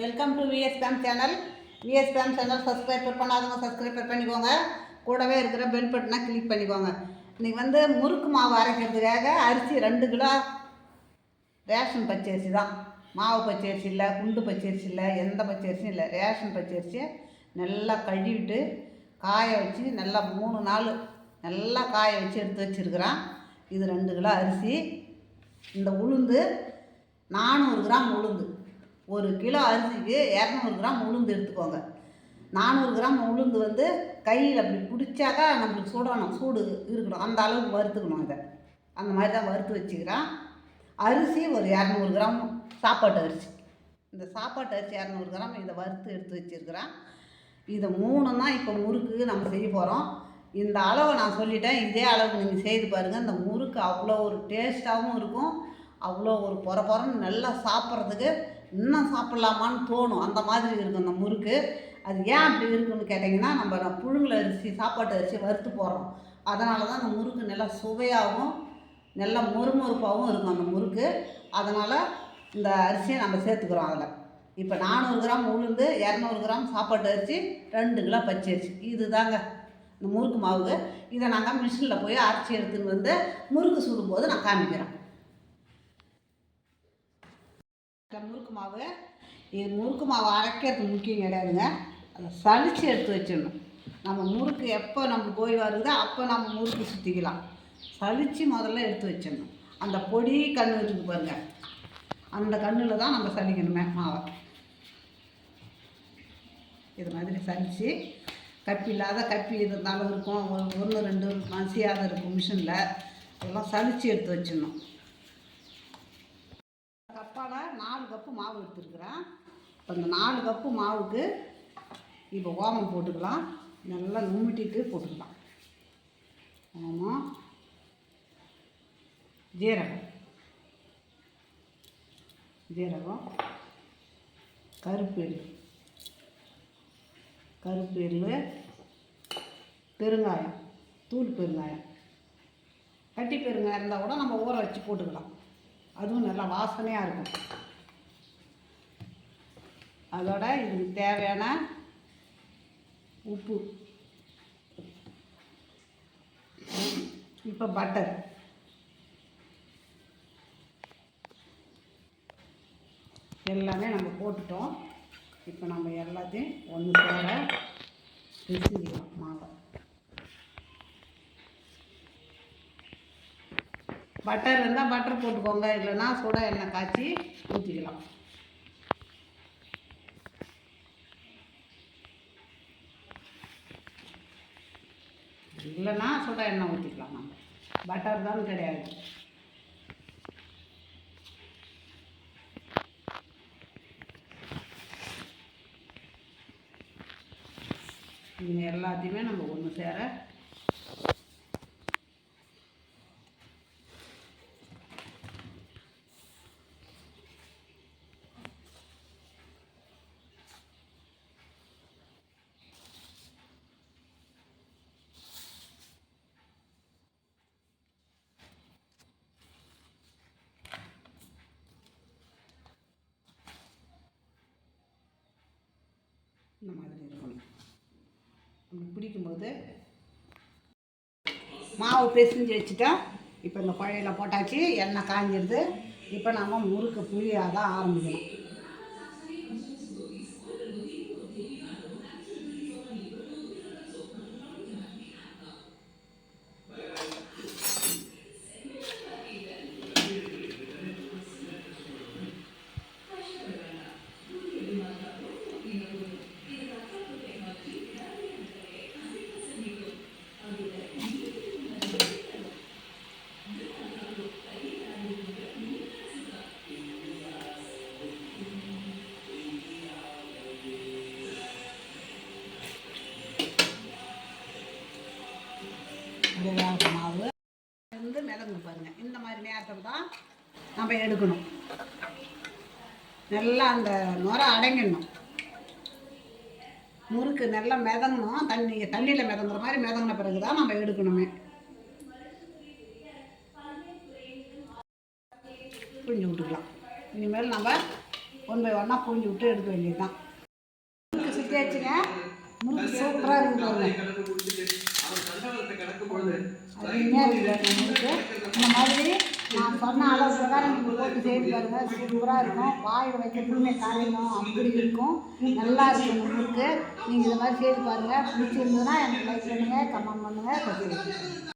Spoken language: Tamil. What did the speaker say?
Welcome to VS Fame channel VS Fame channel subscriber பண்ணாதவங்க சப்ஸ்கிரைபர் பண்ணிக்கோங்க. கூடவே இருக்கிற பெல் பட்டனை கிளிக் பண்ணிக்கோங்க. இன்றைக்கி வந்து முறுக்கு மாவு அரைக்கிறதுக்காக அரிசி ரெண்டு கிலோ ரேஷன் பச்சரிசி தான். மாவு பச்சரிசி இல்லை குண்டு பச்சரிசி இல்லை எந்த பச்சரிசியும் இல்லை. ரேஷன் பச்சரிசியை நல்லா கழுவிட்டு காய வச்சு நல்லா மூணு நாள் நல்லா காய வச்சு எடுத்து வச்சுருக்கிறேன். இது ரெண்டு கிலோ அரிசி. இந்த உளுந்து நானூறு கிராம் உளுந்து. ஒரு கிலோ அரிசிக்கு இரநூறு கிராம் உளுந்து எடுத்துக்கோங்க. நானூறு கிராம் உளுந்து வந்து கையில் அப்படி பிடிச்சாக்கா நம்மளுக்கு சுடணும் சூடு இருக்கணும். அந்த அளவுக்கு வறுத்துக்கணும் இதை. அந்த மாதிரி தான் வறுத்து வச்சுக்கிறேன். அரிசி ஒரு இரநூறு கிராம் சாப்பாட்டு அரிசி. இந்த சாப்பாட்டு அரிசி இரநூறு கிராம் இதை வறுத்து எடுத்து வச்சுருக்கிறேன் இதை மூணு தான் இப்போ முறுக்கு நம்ம செய்ய போகிறோம். இந்த அளவை நான் சொல்லிட்டேன். இதே அளவுக்கு நீங்கள் செய்து பாருங்கள் இந்த முறுக்கு அவ்வளோ ஒரு டேஸ்ட்டாகவும் இருக்கும். அவ்வளோ ஒரு பொற பொறன்னு நல்லா சாப்பிட்றதுக்கு இன்னும் சாப்பிட்லாமான்னு தோணும். அந்த மாதிரி இருக்கும் அந்த முறுக்கு. அது ஏன் அப்படி இருக்குன்னு கேட்டிங்கன்னா நம்ம புழுங்கல் அரிசி சாப்பாட்டு அரிசி வறுத்து போடுறோம். அதனால தான் அந்த முறுக்கு நல்லா சுவையாகவும் நல்லா மொறுமொறுப்பாகவும் இருக்கும் அந்த முறுக்கு. அதனால் இந்த அரிசியை நம்ம சேர்த்துக்கிறோம் அதில். இப்போ நானூறு கிராம் உளுந்து இரநூறு கிராம் சாப்பாட்டு அரிசி ரெண்டு கிலோ பச்சரிசி. இது தாங்க இந்த முறுக்கு மாவு இதை நாங்கள் மிஷினில் போய் அரைச்சி எடுத்துன்னு வந்து முறுக்கு சுடும்போது நான் காமிக்கிறேன் இந்த முறுக்கு மாவு. இது முறுக்கு மாவு அரைக்கிறது முக்கியம் கிடையாதுங்க. அதை சலித்து எடுத்து வச்சிடணும். நம்ம முறுக்கு எப்போ நம்ம போய் வருதோ அப்போ நம்ம முறுக்கு சுற்றிக்கலாம் சலித்து முதல்ல எடுத்து வச்சிடணும். அந்த பொடி கண்ணு இருக்குது பாருங்கள் அந்த கண்ணில் தான் நம்ம சலிக்கணுமே மாவை. இது மாதிரி சலித்து கப்பி இல்லாத கப்பி இருந்தாலும் இருக்கும். ஒரு ஒன்று ரெண்டு மசியாத இருக்கும் மிஷினில். அதெல்லாம் சலித்து எடுத்து வச்சிடணும். கப்பால் நாலு கப்பு மாவு எடுத்துருக்குறேன். இப்போ இந்த நாலு கப்பு மாவுக்கு இப்போ ஓமம் போட்டுக்கலாம். நல்லா நுமிட்டிட்டு போட்டுக்கலாம். ஓமம் ஜீரகம். ஜீரகம். கருப்பேரு எள்ளு பெருங்காயம். தூள் பெருங்காயம். கட்டி பெருங்காயம் இருந்தால் கூட நம்ம ஊற வச்சு போட்டுக்கலாம். அதுவும் நல்லா வாசனையாக இருக்கும். அதோட இதுக்கு தேவையான உப்பு. இப்போ பட்டர் எல்லாமே நம்ம போட்டுட்டோம். இப்போ நம்ம எல்லாத்தையும் ஒன்று சேர பிசிக்கலாம் மாவை. பட்டர் இருந்தால் பட்டர் போட்டுக்கோங்க இல்லைன்னா சுட எண்ணெய் காய்ச்சி ஊற்றிக்கலாம் இல்லைன்னா சுட எண்ணெய் ஊற்றிக்கலாம் நம்ம. பட்டர் தான் கிடையாது. இது எல்லாத்தையுமே நம்ம ஒன்று சேர இந்த மாதிரி இருக்கணும் இப்படி பிடிக்கும்போது மாவு பிசைஞ்சு வச்சுட்டா இப்போ இந்த குழையில போட்டாச்சு எண்ணெய் காஞ்சிடுது இப்போ நம்ம முறுக்கு புளியாக தான் ஆரம்பிக்கணும். இதுதான் மாவு. வந்து மிதங்கு பாருங்க. இந்த மாதிரி நேரத்தில் தான் நம்ம எடுக்கணும். நல்லா அந்த நுரை அடங்கிடணும். முறுக்கு நல்லா மிதங்கணும். தண்ணி தண்ணியில் மிதங்குற மாதிரி மிதங்கின பிறகு தான் நம்ம எடுக்கணுமே. புழிஞ்சு விட்டுக்கலாம். இனிமேல் நம்ம ஒன் பை ஒன்னாக புழிஞ்சு விட்டு எடுக்க வேண்டியது தான் முறுக்கு சுற்றியாச்சுங்க முறுக்கு சூப்பராக இருக்குது. இந்த மாதிரி நான் சொன்ன அளவு பிரகாரம் நீங்கள் போட்டு செய்து பாருங்கள் சூப்பராக இருக்கும். வாயில் வைக்கிறதுக்குமே கரையும் அப்படி இருக்கும். நல்லா இருக்கும் முறுக்கு நீங்கள் இந்த மாதிரி செய்து பாருங்கள் பிடிச்சிருந்ததுன்னா எனக்கு லைக் பண்ணுங்கள் கமெண்ட் பண்ணுங்கள்